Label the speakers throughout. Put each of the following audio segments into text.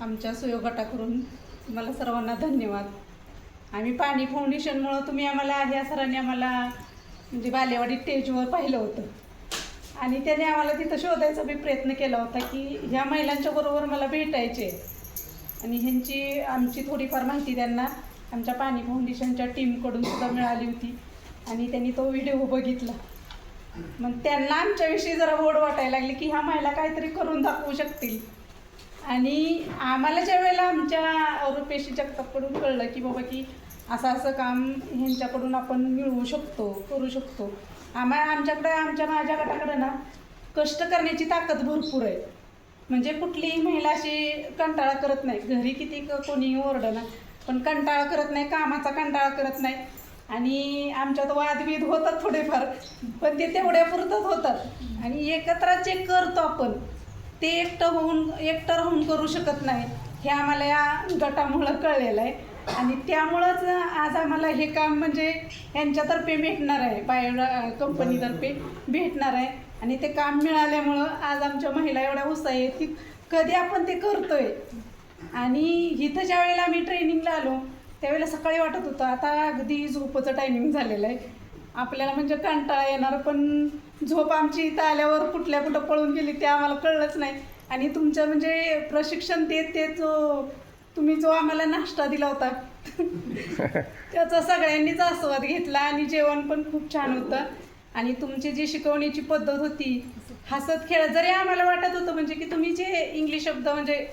Speaker 1: आमच्या सुयोग गटाकडून तुम्हाला सर्वांना धन्यवाद. आम्ही पाणी फाउंडेशनमुळं तुम्ही आम्हाला ह्या सरांनी आम्हाला म्हणजे बालेवाडी स्टेजवर पाहिलं होतं. आणि त्याने आम्हाला तिथं शोधायचा बी प्रयत्न केला होता की ह्या महिलांच्या बरोबर मला भेटायचे. आणि ह्यांची आमची थोडीफार माहिती त्यांना आमच्या पाणी फाउंडेशनच्या टीमकडून सुद्धा मिळाली होती. आणि त्यांनी तो व्हिडिओ बघितला. मग त्यांना आमच्याविषयी जरा ओढ वाटायला लागली की ह्या महिला काहीतरी करून दाखवू शकतील. आणि आम्हाला ज्या वेळेला आमच्या रुपेशी जगतापकडून कळलं की बाबा की असं असं काम ह्यांच्याकडून आपण मिळवू शकतो करू शकतो. आम्हा आमच्याकडे आमच्या माझ्या गटाकडं ना कष्ट करण्याची ताकद भरपूर आहे. म्हणजे कुठलीही महिला अशी कंटाळा करत नाही. घरी किती क- कोणीही ओरडं ना पण कंटाळा करत नाही कामाचा कंटाळा करत नाही. आणि आमच्यात वादविद होतात थोडेफार पण ते तेवढ्या पुरतच होतात. आणि एकत्र जे करतो आपण. ते एकटं होऊन एकटं राहून करू शकत नाही हे आम्हाला या गटामुळं कळलेलं आहे. आणि त्यामुळंच आज आम्हाला हे काम म्हणजे यांच्यातर्फे भेटणार आहे. बायो कंपनीतर्फे भेटणार आहे. आणि ते काम मिळाल्यामुळं आज आमच्या महिला एवढ्या उत्साही आहेत की कधी आपण ते करतोय. आणि इथं ज्या वेळेला आम्ही ट्रेनिंगला आलो त्यावेळेला सकाळी वाटत होतं. आता अगदी झोपचं टायमिंग झालेलं आहे. आपल्याला म्हणजे कंटाळा येणार पण झोप आमची इथं आल्यावर कुठल्या कुठं पळून गेली ते आम्हाला कळलंच नाही. आणि तुमचं म्हणजे प्रशिक्षण देत ते जो तुम्ही जो आम्हाला नाश्ता दिला होता त्याचा सगळ्यांनीच आस्वाद घेतला आणि जेवण पण खूप छान होतं. आणि तुमची जी शिकवण्याची पद्धत होती हसत खेळत जरी आम्हाला वाटत होतं म्हणजे की तुम्ही जे इंग्लिश शब्द म्हणजे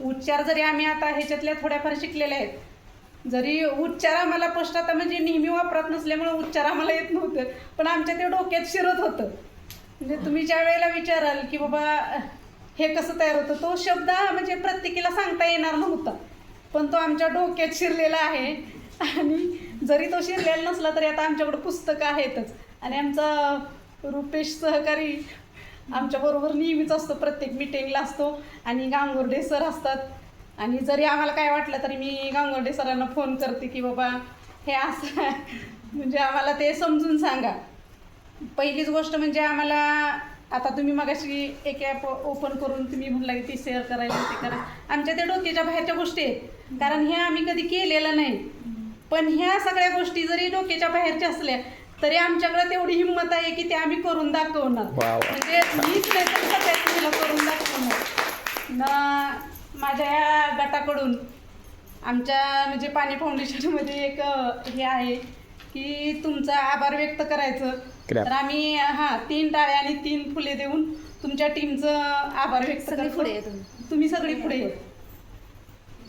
Speaker 1: उच्चार जरी आम्ही आता ह्याच्यातल्या थोड्याफार शिकलेल्या आहेत जरी उच्चार आम्हाला स्पष्ट आता म्हणजे नेहमी वापरत नसल्यामुळे उच्चार आम्हाला येत नव्हते. पण आमच्या ते डोक्यात शिरत होतं. म्हणजे तुम्ही ज्या वेळेला विचाराल की बाबा हे कसं तयार होतं तो शब्द म्हणजे प्रत्येकीला सांगता येणार नव्हता. पण तो आमच्या डोक्यात शिरलेला आहे. आणि जरी तो शिरलेला नसला तरी आता आमच्याकडे पुस्तकं आहेतच. आणि आमचा रुपेश सहकारी आमच्याबरोबर नेहमीच असतो. प्रत्येक मिटिंगला असतो. आणि गांगुर्डे सर असतात. आणि जरी आम्हाला काय वाटलं तरी मी गांगुर्डे सरांना फोन करते की बाबा हे असं. म्हणजे आम्हाला ते समजून सांगा. पहिलीच गोष्ट म्हणजे आम्हाला आता तुम्ही मगाशी एक ॲप ओपन करून तुम्ही म्हणला की ती शेअर करायला ते करा. आमच्या त्या डोक्याच्या बाहेरच्या गोष्टी आहेत. कारण हे आम्ही कधी केलेलं नाही. पण ह्या सगळ्या गोष्टी जरी डोक्याच्या बाहेरच्या असल्या तरी आमच्याकडे तेवढी हिंमत आहे की ते आम्ही करून दाखवणार. म्हणजे मीच नाही तर सगळ्यात पहिलं करून दाखवणार. ना माझ्या गटाकडून आमच्या म्हणजे पाणी फाउंडेशनमध्ये एक हे आहे की तुमचा आभार व्यक्त करायचं. तर आम्ही हां तीन टाळ्या आणि तीन फुले देऊन तुमच्या टीमचं आभार व्यक्त
Speaker 2: पुढे तुम्ही.
Speaker 1: तुम्ही सगळी पुढे.